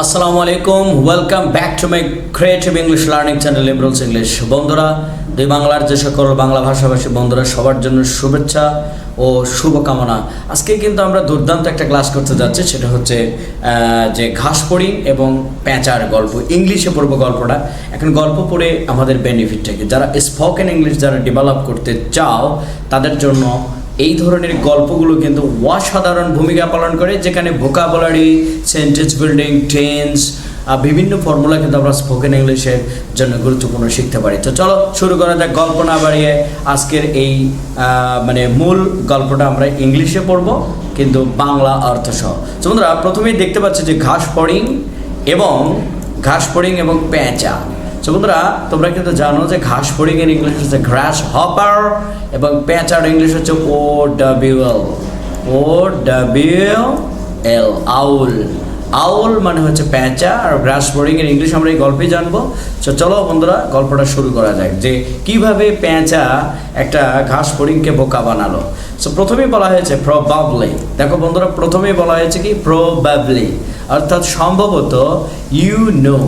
আসসালামু আলাইকুম welcome back to my creative English learning channel liberals English বন্ধুরা, দুই বাংলার যে সকল বাংলা ভাষাভাষী বন্ধুরা, সবার জন্য শুভেচ্ছা ও শুভকামনা। আজকে কিন্তু আমরা দুর্দান্ত একটা ক্লাস করতে যাচ্ছি, সেটা হচ্ছে যে ঘাস পড়ি এবং প্যাঁচার গল্প, ইংলিশে পড়ব গল্পটা। এখন গল্প পড়ে আমাদের বেনিফিটটা কি? যারা স্পোকেন ইংলিশ যারা ডেভেলপ করতে চাও, তাদের জন্য এই ধরনের গল্পগুলো কিন্তু অসাধারণ ভূমিকা পালন করে, যেখানে ভোকাবুলারি সেন্টেন্স বিল্ডিং টেন্স আর বিভিন্ন ফর্মুলা কিন্তু আমরা স্পোকেন ইংলিশের জন্য গুরুত্বপূর্ণ শিখতে পারি। তো চলো শুরু করা যাক, গল্প না বাড়িয়ে আজকের এই মানে মূল গল্পটা আমরা ইংলিশে পড়ব, কিন্তু বাংলা অর্থ সহ তো বন্ধুরা, প্রথমেই দেখতে পাচ্ছি যে ঘাস পড়িং এবং, ঘাস পড়িং এবং পেঁচা। বন্ধুরা, তোমরা কিন্তু জানো যে ঘাস ফড়িং এর ইংলিশ হচ্ছে গ্রাস হপার এবং পেঁচার ইংলিশ হচ্ছে O W L O W L আউল আউল মানে হচ্ছে প্যাঁচা আর গ্রাস এর ইংলিশ আমরা এই গল্পে জানব। তো চলো বন্ধুরা, গল্পটা শুরু করা যাক যে কীভাবে প্যাঁচা একটা ঘাস ফড়িংকে বোকা বানালো। সো প্রথমেই বলা হয়েছে প্রবাবলি দেখো বন্ধুরা, প্রথমেই বলা হয়েছে কি? প্রবাবলি অর্থাৎ সম্ভবত ইউ নো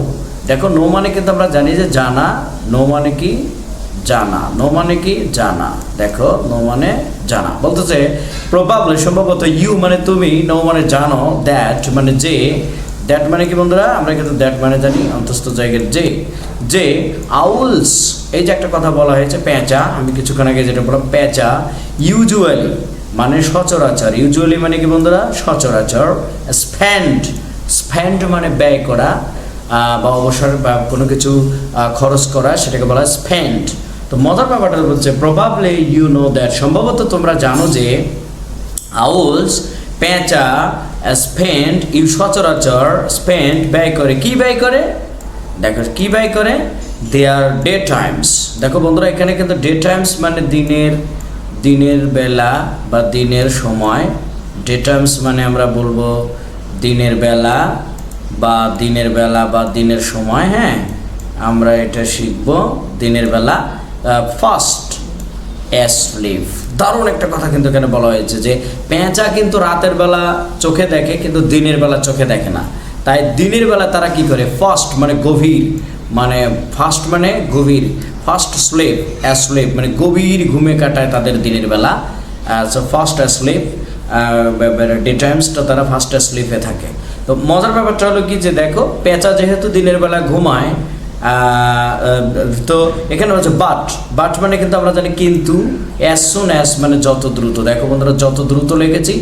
দেখো নো মানে কিন্তু আমরা জানি যে জানা নো মানে কি? জানা। নো মানে কি? জানা। দেখো নো মানে জানা। বলতেছে প্রবাবলি সম্ভবত ইউ মানে তুমি নো মানে জানো দ্যাট মানে যে। দ্যাট মানে কি বন্ধুরা? আমরা কিন্তু দ্যাট মানে জানি, অন্তস্থ জায়গার যে। যে আউলস এই যে একটা কথা বলা হয়েছে পেঁচা আমি কিছুক্ষণ আগে যেটা বললাম পেঁচা ইউজুয়ালি মানে সচরাচর। ইউজুয়ালি মানে কি বন্ধুরা? সচরাচর। স্প্যান্ড স্প্যান্ড মানে ব্যয় করা। বা অবসর বা কোনো কিছু খরচ করা, সেটাকে বলা হয় স্পেন্ড তো মজার ব্যাপারটা বলছে প্রবাবলি ইউ নো দ্যাট সম্ভবত তোমরা জানো যে, আউলস, পেঁচা স্পেন্ড ইউ সচরাচর স্পেন্ড ব্যয় করে। কি ব্যয় করে? দেখো, কি ব্যয় করে? দে আর ডে টাইমস দেখো বন্ধুরা, এখানে কিন্তু ডে টাইমস মানে দিনের দিনের বেলা বা দিনের সময়। ডে টাইমস মানে আমরা বলব দিনের বেলা বা দিনের বেলা বা দিনের সময় হ্যাঁ আমরা এটা শিখব দিনের বেলা ফার্স্ট অ্যাসলিভ দারুণ একটা কথা কিন্তু এখানে বলা হয়েছে যে, পেঁচা কিন্তু রাতের বেলা চোখে দেখে, কিন্তু দিনের বেলা চোখে দেখে না। তাই দিনের বেলা তারা কি করে? ফার্স্ট মানে গভীর মানে ফার্স্ট মানে গভীর ফার্স্ট স্লেপ অ্যাসলেপ মানে গভীর ঘুমে কাটায় তাদের দিনের বেলা। ফার্স্ট অ্যাসলেপ ডে টাইমসটা তারা ফার্স্ট স্লিপে থাকে। তো মজার ব্যাপারটা হলো কি যে দেখো, পেঁচা যেহেতু দিনের বেলা ঘুমায় তো এখানে হচ্ছে বাট বাট মানে কিন্তু আমরা জানি কিন্তু অ্যাজ সুন অ্যাজ মানে যত দ্রুত। দেখো বন্ধুরা, যত দ্রুত লেগেছি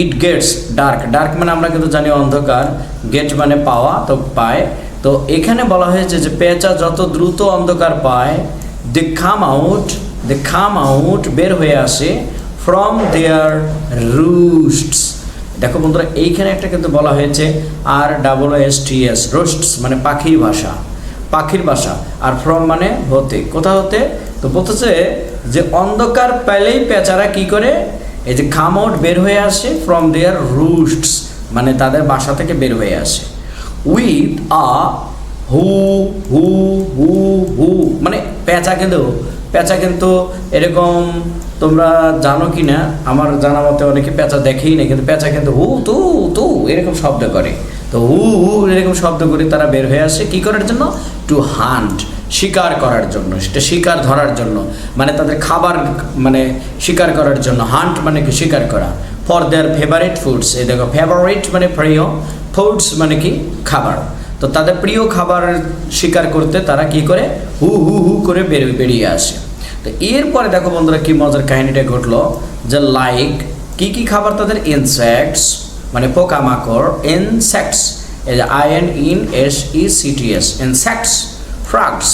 ইট গেটস ডার্ক ডার্ক মানে আমরা কিন্তু জানি অন্ধকার। গেট মানে পাওয়া, তো পায়। তো এখানে বলা হয়েছে যে পেঁচা যত দ্রুত অন্ধকার পায় দে খাম আউট দে খাম আউট বের হয়ে আসে ফ্রম দেয়ার রুস্টস দেখো বন্ধুরা, এইখানে একটা কিন্তু বলা হয়েছে আর double S T S roosts মানে পাখির ভাষা পাখির ভাষা আর ফ্রম মানে হতে, কোথা হতে? তো বলতেছে যে অন্ধকার পেলেই পেঁচারা কি করে? এই যে খাম আউট বের হয়ে আসে ফ্রম দেয়ার রুস্টস মানে তাদের বাসা থেকে বের হয়ে আসে। উইথ আ হু হু হু হু মানে পেঁচা কিন্তু পেঁচা কিন্তু এরকম তোমরা জানো কি না আমার জানা মতে অনেকে পেঁচা দেখেই না কিন্তু পেঁচা কিন্তু হু, তু তু এরকম শব্দ করে। তো হু হু এরকম শব্দ করে তারা বের হয়ে আসে কি করার জন্য? টু হান্ট শিকার করার জন্য, সেটা শিকার ধরার জন্য। মানে তাদের খাবার মানে শিকার করার জন্য হান্ট মানে কি? শিকার করা। ফর দেয়ার ফেভারিট ফুডস এই দেখো ফেভারিট মানে প্রিয় ফুডস মানে কি? খাবার। তো তাদের প্রিয় খাবার শিকার করতে তারা কি করে? হু হু হু করে বেরিয়ে আসে। তো এরপরে দেখো বন্ধুরা কি মজার কাহিনীটা ঘটলো যে লাইক কি কি খাবার তাদের? ইনসেক্টস মানে পোকামাকড় ইনসেক্টস যে I N in S E C T S insects frogs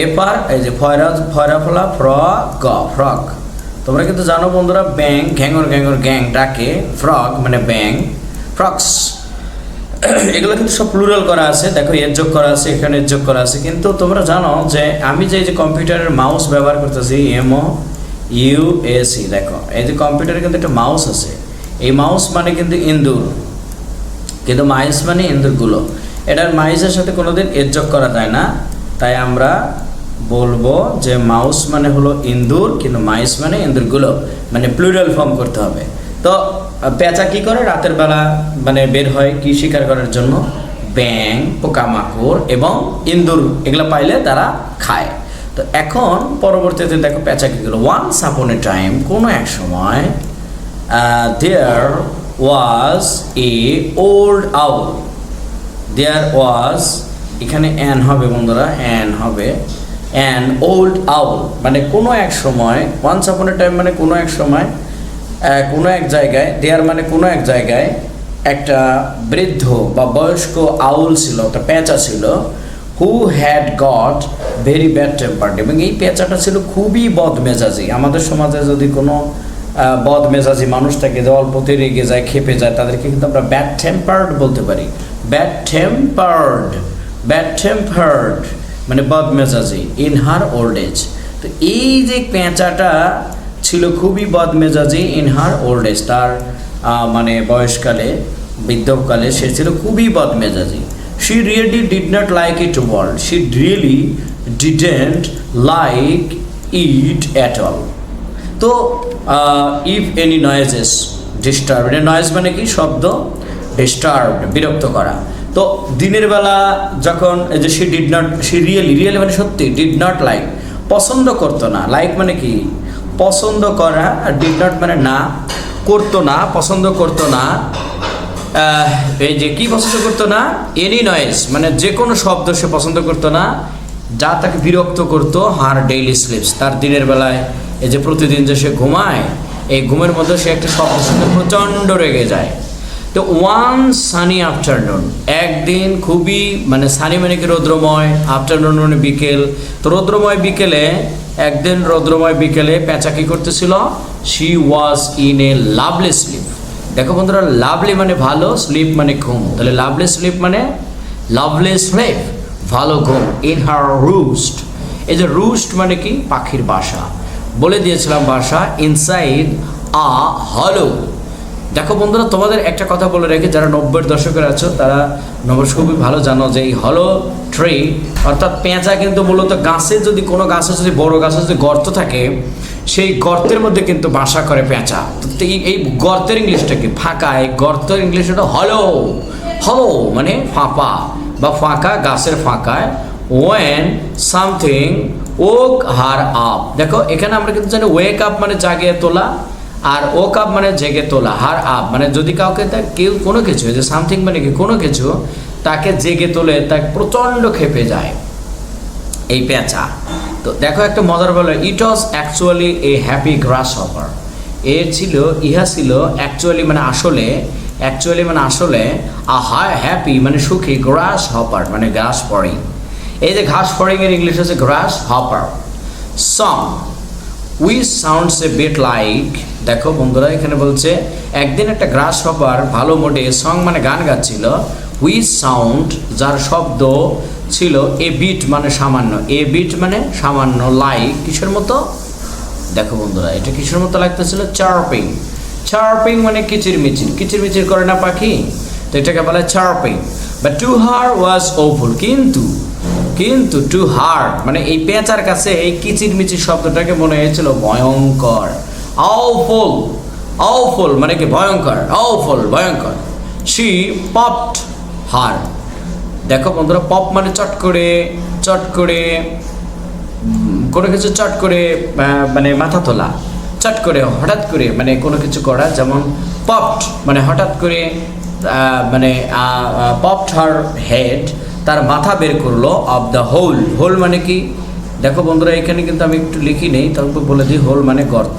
এরপর এই যে ফয়রা ফয়রা ফলা ফ্র গ ফ্রগ তোমরা কিন্তু জানো বন্ধুরা ব্যাং ঘ্যাঙর ঘ্যাঙর গ্যাং ডাকে ফ্রগ মানে ব্যাং ফ্রগস এগুলো কিন্তু সব প্লুরাল করা আছে। দেখো, এর যোগ করা আছে, এখানে যোগ করা আছে। কিন্তু তোমরা জানো যে, আমি যে যে কম্পিউটারের মাউস ব্যবহার করতেছি এমও ইউ এসি দেখো, এই যে কম্পিউটারে কিন্তু একটা মাউস আছে। এই মাউস মানে কিন্তু ইন্দুর। কিন্তু মাইস মানে ইন্দুরগুলো। এটার মাইসের সাথে কোনোদিন এর যোগ করা যায় না। তাই আমরা বলব যে মাউস মানে হলো ইন্দুর, কিন্তু মাইস মানে ইন্দুরগুলো। মানে প্লুরাল ফর্ম করতে হবে। তো পেঁচা কি করে? রাতের বেলা মানে বের হয় কি শিকার করার জন্য? ব্যাং পোকামাকড় এবং ইন্দুর, এগুলো পাইলে তারা খায়। তো এখন, পরবর্তীতে দেখো পেঁচা কি করল ওয়ান্স আপন এ টাইম কোনো এক সময় দেয়ার ওয়াজ এ ওল্ড আউল দেয়ার ওয়াজ এখানে অ্যান হবে বন্ধুরা অ্যান হবে। অ্যান ওল্ড আউল মানে কোনো এক সময় ওয়ান্স আপন এ টাইম মানে কোনো এক সময় কোনো এক জায়গায়, দেয়ার মানে কোনো এক জায়গায় একটা বৃদ্ধ বা বয়স্ক আউল ছিল, একটা পেঁচা ছিল who had got very bad tempered এবং এই পেঁচাটা ছিল খুবই বদমেজাজি। আমাদের সমাজে যদি কোনো বদমেজাজি মানুষ থাকে, যে অল্পতে রেগে যায় খেপে যায়, তাদেরকে কিন্তু আমরা ব্যাড টেম্পার্ড বলতে পারি। ব্যাড টেম্পার্ড ব্যাড টেম্পার্ড মানে বদমেজাজি ইন হার ওল্ড এজ তো এই যে পেঁচাটা ছিল খুবই বদমেজাজি ইন হার ওল্ড এজ। তার মানে বয়সকালে, বৃদ্ধকালে সে ছিল খুবই বদমেজাজি। She really did not like it world she really didn't like it at all তো ইফ এনি নয়েজেস ডিস্টার্ব এটা নয়েজ মানে কি? শব্দ ডিস্টার্ব বিরক্ত করা। তো, দিনের বেলা যখন, এই যে she did not see really really মানে সত্যি ডিড নট লাইক পছন্দ করতো না। লাইক মানে কি? পছন্দ করা ডিড নট মানে না, করতো না, পছন্দ করতো না এই যে কি পছন্দ করতো না এনি নয়েজ মানে যে কোনো শব্দ সে পছন্দ করতো না, যা তাকে বিরক্ত করতো হার ডেইলি স্লিপস তার দিনের বেলায়, এই যে প্রতিদিন যে সে ঘুমায়, এই ঘুমের মধ্যে সে একটা শব্দ শুনে প্রচণ্ড রেগে যায়। তো ওয়ান সানি আফটারনুন একদিন খুবই মানে সানি মানে কি রৌদ্রময় আফটারনুন মানে বিকেল। তো রৌদ্রময় বিকেলে, একদিন রৌদ্রময় বিকেলে পেঁচা কি করতেছিল? She was in a lovely sleep দেখো বন্ধুরা লাভলি মানে ভালো স্লিপ মানে ঘুম। তাহলে লাভলি স্লিপ মানে লাভলি স্লিপ ভালো ঘুম। ইন হার রুস্ট এই যে রুস্ট মানে কি? পাখির বাসা। বলে দিয়েছিলাম বাসা ইনসাইড আ হলো দেখো বন্ধুরা, তোমাদের একটা কথা বলে রেখে যারা নব্বইয়ের দশকের আছো, তারা নবশ খুবই ভালো জানো যে এই হলো ট্রি অর্থাৎ পেঁচা কিন্তু মূলত গাছে যদি কোনো গাছে যদি বড় গাছে যদি গর্ত থাকে, সেই গর্তের মধ্যে কিন্তু বাসা করে পেঁচা। এই গর্তের ইংলিশটা কি? ফাঁকা। এই গর্তের ইংলিশ হলো হলো হলো মানে ফাঁপা বা ফাঁকা গাছের ফাঁকায়। When something woke her up দেখো, এখানে আমরা কিন্তু জানি ওয়েক আপ মানে জাগিয়ে তোলা। আর ও কাপ মানে জেগে তোলা, হার আপ মানে যদি কাউকে কেউ কোনো কিছু যে সামথিং মানে কি কোনো কিছু, তাকে জেগে তোলে তাকে প্রচণ্ড খেপে যায় এই পেঁচা। তো দেখো একটা মজার বলে it was actually a happy grasshopper a ছিল, ইহা ছিল অ্যাকচুয়ালি মানে আসলে অ্যাকচুয়ালি মানে আসলে আ হাই হ্যাপি মানে সুখী গ্রাস হপার মানে গ্রাস ফরিং এই যে ঘাস ফরিং এর ইংলিশ হচ্ছে grasshopper song we sounds a bit like দেখো বন্ধুরা, এখানে বলছে, একদিন একটা গ্রাস হপার ভালো মোডে সং মানে গান গাচ্ছিল উই সাউন্ড যার শব্দ ছিল এ বিট মানে সামান্য এ বিট মানে সামান্য লাইক কিসের মতো? দেখো বন্ধুরা, এটা কিসের মতো লাগতেছিল? চার্পিং চার্পিং মানে কিচির মিচির কিচির মিচির করে না পাখি? তো এটাকে বলে চার্পিং বা টু হার ওয়াজ ওফুল কিন্তু কিন্তু টু হার্ড মানে এই পেঁচার কাছে এই কিচির মিচির শব্দটাকে মনে হয়েছিল ভয়ঙ্কর। আউফুল আউফুল মানে কি? ভয়ঙ্কর। আউফুল ভয়ঙ্কর। সি পপড হার দেখো বন্ধুরা পপ মানে চট করে চট করে, কোনো কিছু চট করে মানে মাথা তোলা। চট করে, হঠাৎ করে মানে কোনো কিছু করা, যেমন পপড মানে হঠাৎ করে মানে পপড হার হেড তার মাথা বের করল অফ দ্য হোল হোল মানে কি? দেখো বন্ধুরা, এখানে কিন্তু আমি একটু লিখি নেই, তারপর বলে দিই হোল মানে গর্ত।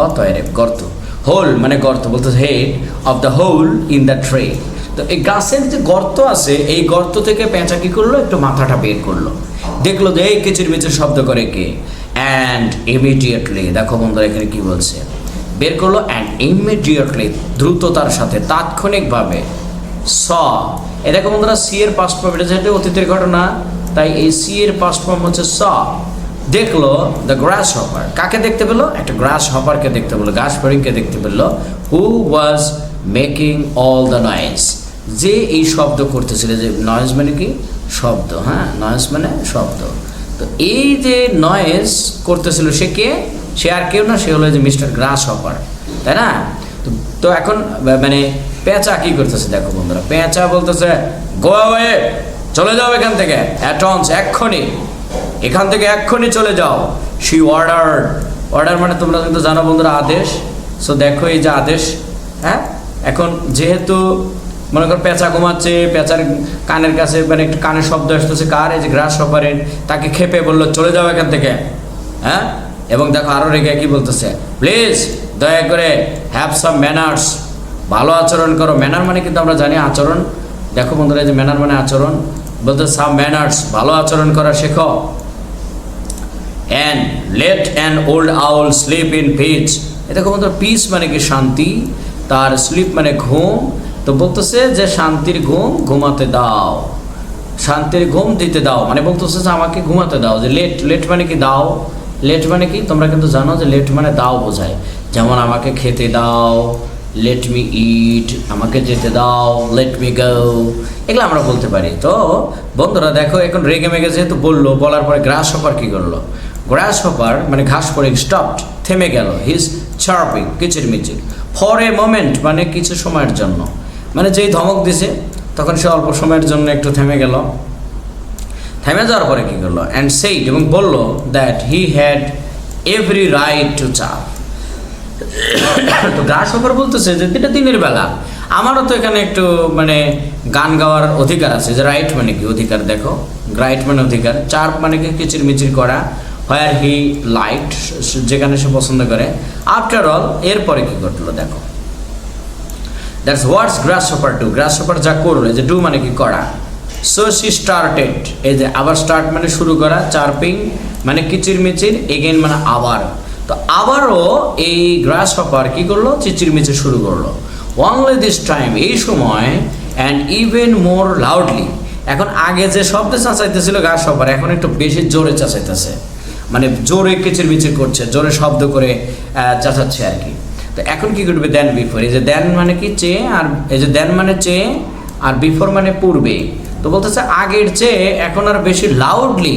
গত গর্ত। হোল মানে গর্ত বলতে head of the hole in the tree তো এই গাছের যে গর্ত আছে, এই গর্ত থেকে পেঁচা কি করল? একটু মাথাটা বের করল। দেখল যে, এই কিচির মিচির শব্দ করে কে? অ্যান্ড ইমিডিয়েটলি দেখো বন্ধুরা, এখানে কি বলছে? বের করল অ্যান্ড ইমিডিয়েটলি দ্রুততার সাথে, তাৎক্ষণিকভাবে স এ দেখো বন্ধুরা সি এর পাস্ট এটা যেহেতু অতীতের ঘটনা, তাই এই সি এর পাস্ট হচ্ছে স দেখল দ্য গ্রাস হপার কাকে দেখতে পেল? একটা গ্রাস হপারকে দেখতে পেল ঘাস ফড়িংকে দেখতে পেল। Who was making all the noise যে এই শব্দ করতেছিল, যে নয়েজ মানে কি? শব্দ হ্যাঁ? নয়েজ মানে শব্দ। তো এই যে নয়েজ করতেছিল সে কে? সে আর কেউ না, সে হলো যে মিস্টার গ্রাস হপার তাই না? তো- এখন মানে পেঁচা কি করতেছে দেখো বন্ধুরা, পেঁচা বলতেছে গোয়া চলে যাও এখান থেকে অ্যাটন্স এক্ষুনি। এখান থেকে এক্ষুনি চলে যাও। শি অর্ডার অর্ডার মানে তোমরা কিন্তু জানো বন্ধুরা, আদেশ। সো দেখো এই যে আদেশ হ্যাঁ? এখন যেহেতু মনে করো পেঁচা ঘুমাচ্ছে, পেঁচার কানের কাছে মানে একটু কানের শব্দ আসতেছে, কার? এই যে গ্রাস সপারেন তাকে খেপে বলল, চলে যাও এখান থেকে। হ্যাঁ? এবং দেখো আরও রেগে কি বলতেছে প্লিজ দয়া করে হ্যাভ সাম ম্যানার্স ভালো আচরণ করো। ম্যানার মানে কিন্তু আমরা জানি আচরণ। দেখো বন্ধুরা, এই যে ম্যানার মানে আচরণ। বলতে সাম ম্যানার্স ভালো আচরণ করা শেখো। And let an old owl sleep in peace এটা বন্ধুরা পিস মানে কি শান্তি? তার স্লিপ মানে ঘুম। তো বলতেছে যে শান্তির ঘুম ঘুমাতে দাও। শান্তির ঘুম দিতে দাও। মানে বলতেছে যে আমাকে ঘুমাতে দাও। যে লেট লেট মানে কি দাও? লেট মানে কি? তোমরা কিন্তু জানো যে লেট মানে দাও বোঝায়। যেমন আমাকে খেতে দাও লেট মি ইট আমাকে যেতে দাও লেট মি গো এগুলো আমরা বলতে পারি। তো বন্ধুরা দেখো, এখন রেগে মেগে যেহেতু বলল, বলার পরে গ্রাস হপার কী করল? গ্রাস হপার মানে ঘাস পড়ে স্টপড থেমে গেল। হিজ চার্পিং কিচির মিচির ফর এ মোমেন্ট মানে কিছু সময়ের জন্য। মানে যেই ধমক দিছে, তখন সে অল্প সময়ের জন্য একটু থেমে গেল। থেমে যাওয়ার পরে কী করল? অ্যান্ড সেইড এবং বলল that he had every right to chirp তো গ্রাস হপার বলতেছে যে, এটা দিনের বেলা। আমারও তো এখানে একটু মানে গান গাওয়ার অধিকার আছে। যে রাইট মানে কি অধিকার দেখো। রাইট মানে অধিকার। চার্প মানে কি কিচির মিচির করা। হোয়ার হি লাইট যেখানে সে পছন্দ করে। আফটার অল এরপরে কি ঘটলো দেখো। That's what's grasshopper to grasshopper যা করল যে ডু মানে কি করা? সো সি স্টার্টেড এই যে আবার স্টার্ট মানে শুরু করা চার্পিং মানে কিচির মিচির এগেন মানে আবার। তো আবারও এই গ্রাস হপার কি করল? চিচির মিচির শুরু করল। অনলি দিস টাইম এই সময় অ্যান্ড ইভেন মোর লাউডলি এখন আগে যে শব্দে চাচাইতেছিল গ্রাস হপার এখন একটু বেশি জোরে চাচাইতেছে। মানে জোরে কিচির মিচির করছে, জোরে শব্দ করে চাচাচ্ছে আর কি। তো এখন কি করবে দেন বিফোর এই যে দেন মানে কি চেয়ে আর এই যে দেন মানে চেয়ে আর বিফোর মানে পূর্বে। তো বলতেছে আগের চেয়ে এখন আর বেশি লাউডলি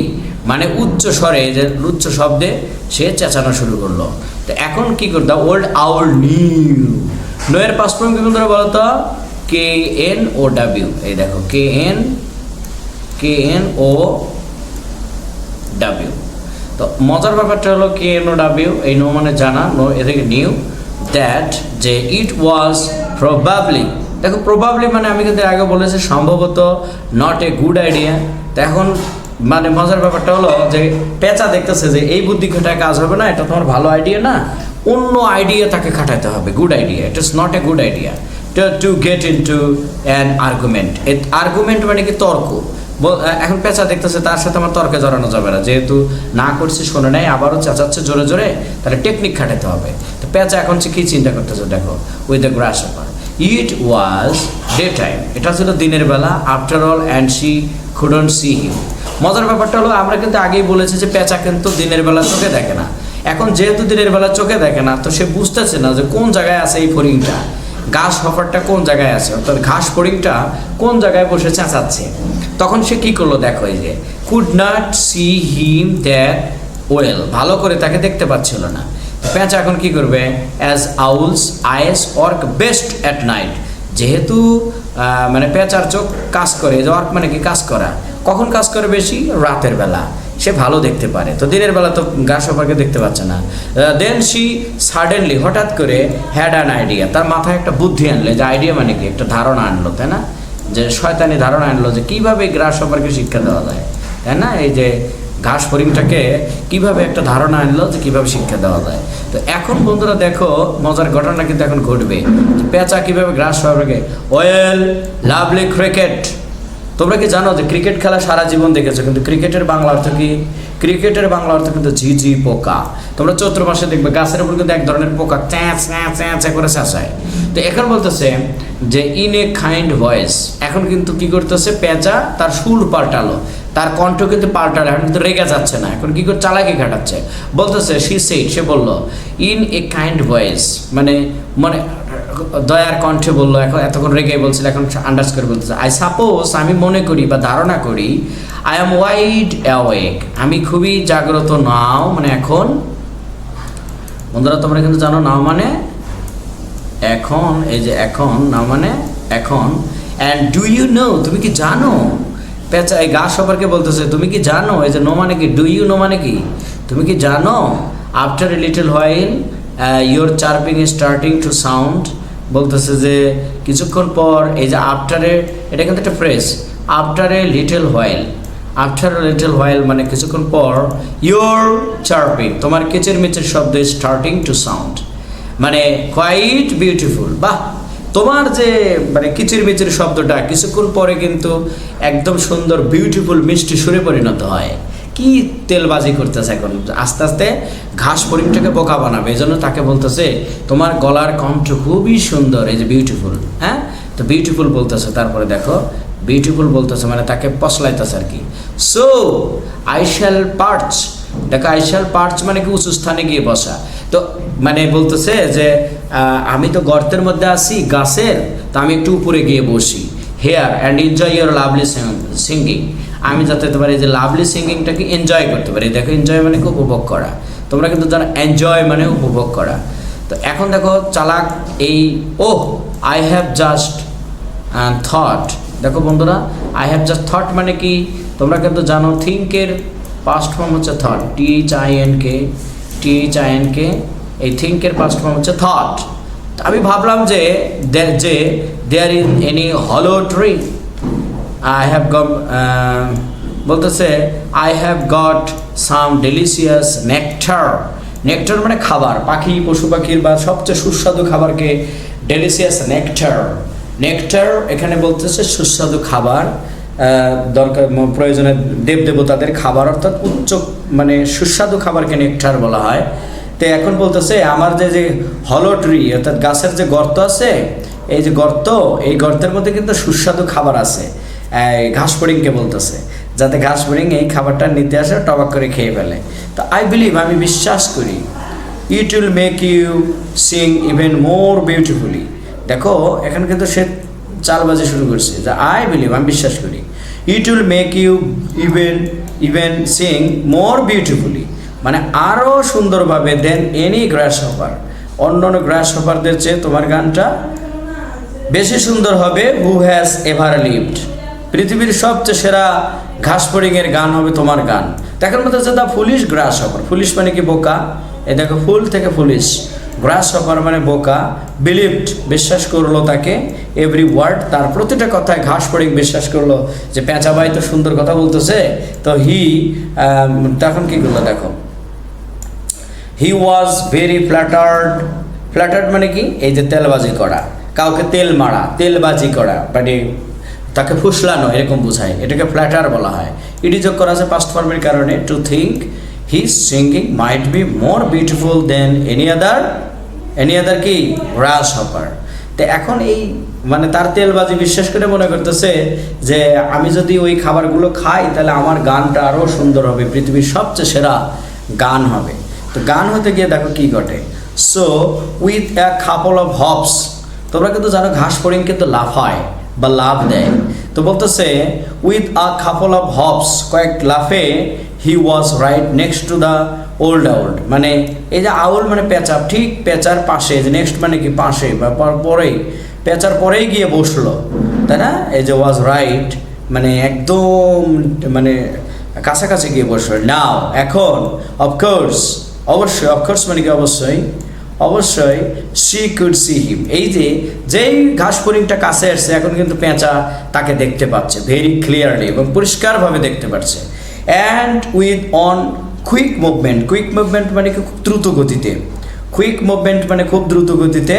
মানে উচ্চ স্বরে যে উচ্চ শব্দে সে চেঁচানো শুরু করল। তো এখন কি করতে ওল্ড আউল নিউ। নয়ের পাসপোর্ট কি বন্ধুরা বলতো? কে এন ও ডাব্লিউ এই দেখো K N K N O W তো মজার ব্যাপারটা হলো কে ও ডাব্লিউ এই নো মানে জানা নো এ থেকে নিউ দ্যাট যে ইট ওয়াজ প্রবাবলি দেখো প্রবাবলি মানে আমি কিন্তু আগে বলেছি সম্ভবত নট এ গুড আইডিয়া তো এখন মানে মজার ব্যাপারটা হলো যে পেঁচা দেখতেছে যে এই বুদ্ধি খাটায় কাজ হবে না, এটা তোমার ভালো আইডিয়া না, অন্য আইডিয়া তাকে খাটাতে হবে good idea it is not a good idea to get into an argument argument মানে কি তর্ক এখন পেঁচা দেখতেছে, তার সাথে আমার তর্কে জড়ানো যাবে না। যেহেতু না করছি, শোনে নাই আবারও চেঁচাচ্ছে, জোরে জোরে, তাহলে টেকনিক খাটাতে হবে। তো পেঁচা এখন সে কী চিন্তা করতেছে, দেখো with the grass over it was daytime এটা ছিল দিনের বেলা after all and she couldn't see him মজার ব্যাপারটা হলো, আমরা কিন্তু আগেই বলেছি যে পেঁচা কিন্তু দিনের বেলা চোখে দেখে না। এখন যেহেতু দিনের বেলা চোখে দেখে না, তো সে বুঝতেছে না যে কোন জায়গায় আছে এই ফরিংটা ঘাস হফারটা কোন জায়গায় আছে? অর্থাৎ ঘাস ফড়িংটা কোন জায়গায় বসে চেঁচাচ্ছে? তখন সে কি করল? দেখো এই যে could not see him that well ভালো করে তাকে দেখতে পাচ্ছিল না। পেঁচা এখন কি করবে? As owls eyes work best at night যেহেতু মানে পেঁচার চোখ কাজ করে যে ওয়ার্ক মানে কি? কাজ করা। কখন কাজ করে বেশি? রাতের বেলা। সে ভালো দেখতে পারে। তো দিনের বেলা তো গাছ সবাইকে দেখতে পাচ্ছে না। দেন সি সাডেনলি হঠাৎ করে হ্যাড অ্যান আইডিয়া তার মাথায় একটা বুদ্ধি আনলে যে আইডিয়া মানে কি? একটা ধারণা আনলো, তাই না? যে শয়তানি ধারণা আনলো যে কীভাবে গ্রাস সম্পর্কে শিক্ষা দেওয়া যায়, তাই না? এই যে ঘাস ফরিংটাকে কীভাবে একটা ধারণা আনলো যে কীভাবে শিক্ষা দেওয়া যায়। তো এখন বন্ধুরা দেখো, মজার ঘটনা কিন্তু এখন ঘটবে। পেঁচা কীভাবে গ্রাস সম্পর্কে ওয়েল লাভলি ক্রিকেট তোমরা কি জানো যে ক্রিকেট খেলা সারা জীবন দেখেছ, কিন্তু ক্রিকেটের বাংলা অর্থ কি? ক্রিকেটের বাংলা অর্থ কিন্তু ঝিঝি পোকা। তোমরা চৈত্র মাসে দেখবে গাছের উপর কিন্তু এক ধরনের পোকা করে চেঁচায় তো এখন বলতেছে যে ইন এ কাইন্ড ভয়েস এখন কিন্তু কি করতেছে? পেঁচা তার সুর পাল্টালো। তার কণ্ঠ কিন্তু পাল্টালো, এখন কিন্তু রেগে যাচ্ছে না। এখন কি করে, চালাকি ঘাটাচ্ছে। বলতেছে সি সেইট সে বলল ইন এ কাইন্ড ভয়েস মানে মানে দয়ার কণ্ঠে বলল, এখন এতক্ষণ রেগে বলছিল, এখন আন্ডার্স করে বলতেছে। আই সাপোজ আমি মনে করি বা ধারণা করি আই এম ওয়াইড অ্যাওয়েক আমি খুবই জাগ্রত নাও মানে এখন। বন্ধুরা, তোমরা কিন্তু জানো নাও মানে এখন, এই যে এখন না মানে এখন। অ্যান্ড ডু ইউ নো তুমি কি জানো? পেঁচা, এই গা সবারকে বলতেছে, তুমি কি জানো? এই যে নো মানে কি? ডু ইউ নো মানে কি? তুমি কি জানো? After a little while your chirping starting to sound বলতেছে যে, কিছুক্ষণ পর এই যে আফটারে এটা কিন্তু একটা fresh after little while after little while মানে কিছুক্ষণ পর ইয়োর চার্পিং তোমার কেচের মেচের শব্দ স্টার্টিং টু সাউন্ড মানে কোয়াইট বিউটিফুল বাহ! তোমার যে মানে কিচির মিচির শব্দটা, কিছুক্ষণ পরে কিন্তু একদম সুন্দর বিউটিফুল মিষ্টি সুরে পরিণত হয়। কি তেলবাজি করতেছে এখন? আস্তে আস্তে ঘাস পরিমটাকে বোকা বানাবে। এই জন্য তাকে বলতেছে, তোমার গলার কণ্ঠ খুবই সুন্দর, এই যে বিউটিফুল হ্যাঁ? তো বিউটিফুল বলতেছে, তারপরে দেখো বিউটিফুল বলতেছে মানে তাকে পশলাইতেছে আর কি। সো আই শ্যাল পার্চ দেখো আই শ্যাল পার্চ মানে কি উঁচু স্থানে গিয়ে বসা। তো মানে বলতেছে যে আমি তো গর্তের মধ্যে আছি, গাছের, তো আমি একটু উপরে গিয়ে বসি। Here and enjoy your lovely singing আমি যাতে এই যে লাভলি সিঙ্গিংটাকে এনজয় করতে পারি। দেখো এনজয় মানে কি? উপভোগ করা। তোমরা কিন্তু জানো এনজয় মানে উপভোগ করা। তো এখন দেখো, চালাক এই oh I have just thought দেখো বন্ধুরা আই হ্যাভ জাস্ট থট মানে কি? তোমরা কিন্তু জানো থিঙ্কের পাস্ট ফর্ম হচ্ছে thought T H I N K T H I N K এই থিঙ্কের পাস্ট ফর্ম হচ্ছে থট আমি ভাবলাম যে যে there in any hollow tree I have got বলতেছে I have got some delicious nectar nectar মানে খাবার, পাখি, পশু পাখির বা সবচেয়ে সুস্বাদু খাবারকে ডেলিসিয়াস নেকটার নেকটার এখানে বলতেছে সুস্বাদু খাবার দরকার প্রয়োজনে দেবদেবতাদের খাবার, অর্থাৎ উচ্চ মানে সুস্বাদু খাবারকে নেকটার বলা হয়। তো এখন বলতেছে, আমার যে যে হলো ট্রি অর্থাৎ গাছের যে গর্ত আছে, এই যে গর্ত, এই গর্তের মধ্যে কিন্তু সুস্বাদু খাবার আছে। ঘাস ফড়িংকে বলতেছে, যাতে ঘাস ফড়িং এই খাবারটা নিতে আসে, টবাক করে খেয়ে ফেলে। তো আই বিলিভ আমি বিশ্বাস করি it will make you sing even more beautifully দেখো, এখানে কিন্তু সে চালবাজি শুরু করছে। যে আই বিলিভ আমি বিশ্বাস করি it will make you even even sing more beautifully মানে আরও সুন্দরভাবে দেন এনি গ্রাস হপার অন্য অন্য গ্রাস হপারদের চেয়ে তোমার গানটা বেশি সুন্দর হবে হু হ্যাজ এভার লিভড পৃথিবীর সবচেয়ে সেরা ঘাস এর গান হবে তোমার গান। দেখার মতো হচ্ছে the foolish grasshopper foolish মানে কি বোকা? এই দেখো, ফুল থেকে ফুলিশ। গ্রাস হপার মানে বোকা। বিলিভড বিশ্বাস করল তাকে। এভরি ওয়ার্ড তার প্রতিটা কথায় ঘাস বিশ্বাস করল। যে পেঁচাবাই তো সুন্দর কথা বলতেছে, তো হি তখন কি করল দেখো? হি ওয়াজ ভেরি ফ্ল্যাটার্ড ফ্ল্যাটার্ড মানে কি? এই যে তেলবাজি করা। কাউকে তেল মারা, তেলবাজি করা। মানে তাকে ফুসলানো, এরকম বোঝায়। এটাকে ফ্ল্যাটার বলা হয়। ইডি যোগ করা আছে পাস্ট ফর্মের কারণে to think his singing might be more beautiful than any other any other কি? গ্রাস হপার তো এখন এই মানে তার তেলবাজি বিশ্বাস করে মনে করতেছে যে আমি যদি ওই খাবারগুলো খাই, তাহলে আমার গানটা আরও সুন্দর হবে, পৃথিবীর সবচেয়ে সেরা গান হবে। তো গান হতে গিয়ে দেখো কি ঘটে। So with a couple of hops তোমরা কিন্তু জানো ঘাস ফড়িং কিন্তু লাফায়। বা লাভ দেয়। তো বলতেছে with a couple of hops কয়েক লাফে he was right next to the old owl মানে এই যে আউল মানে পেঁচা, ঠিক পেঁচার পাশে, যে নেক্সট মানে কি পাশে, বা পর- পরেই, পেঁচার পরেই গিয়ে বসল। তাই না? এই যে ওয়াজ রাইট মানে একদম মানে কাছাকাছি গিয়ে বসল। নাও এখন অফকোর্স অবশ্যই অফকোর্স মানে কি অবশ্যই? অবশ্যই সি কুড সি হিম এই যে, যেই ঘাস ফড়িংটা কাছে আসছে, এখন কিন্তু পেঁচা তাকে দেখতে পাচ্ছে ভেরি ক্লিয়ারলি এবং পরিষ্কারভাবে দেখতে পাচ্ছে and with one quick movement quick movement মানে কি খুব দ্রুত গতিতে? কুইক মুভমেন্ট মানে খুব দ্রুত গতিতে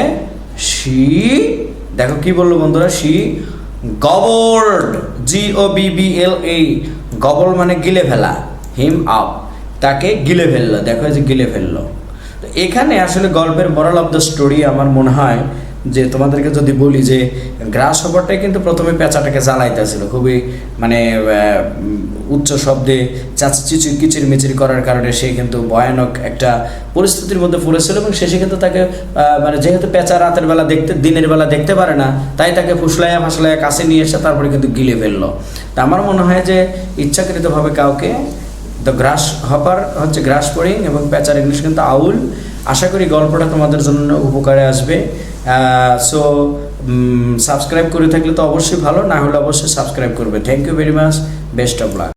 সি দেখো কি বলল বন্ধুরা she gobbled G O B B L এই গবল মানে গিলে ফেলা হিম আপ তাকে গিলে ফেলল, দেখো যে গিলে ফেলল। এখানে আসলে গল্পের মরাল অফ দ্য স্টোরি আমার মনে হয় যে তোমাদেরকে যদি বলি যে গ্রাস হপারটাই কিন্তু প্রথমে পেঁচাটাকে জ্বালাইতেছিল, খুবই মানে উচ্চ শব্দে চাচি চিচি কিচির মিচির করার কারণে সে কিন্তু ভয়ানক একটা পরিস্থিতির মধ্যে পড়েছিল এবং শেষে কিন্তু তাকে মানে যেহেতু পেঁচা রাতের বেলা দেখতে, দিনের বেলা দেখতে পারে না, তাই তাকে ফুসলাইয়া ফাসলাইয়া কাছে নিয়ে এসে তারপরে কিন্তু গিলে ফেলল। তা আমার মনে হয় যে ইচ্ছাকৃতভাবে কাউকে দ্য গ্রাস হপার হচ্ছে গ্রাস পোরিং এবং প্যাচার ইংলিশ কিন্তু আউল আশা করি গল্পটা তোমাদের জন্য উপকারে আসবে। সো সাবস্ক্রাইব করে থাকলে তো অবশ্যই ভালো, না হলে অবশ্যই সাবস্ক্রাইব করবে। Thank you very much best of luck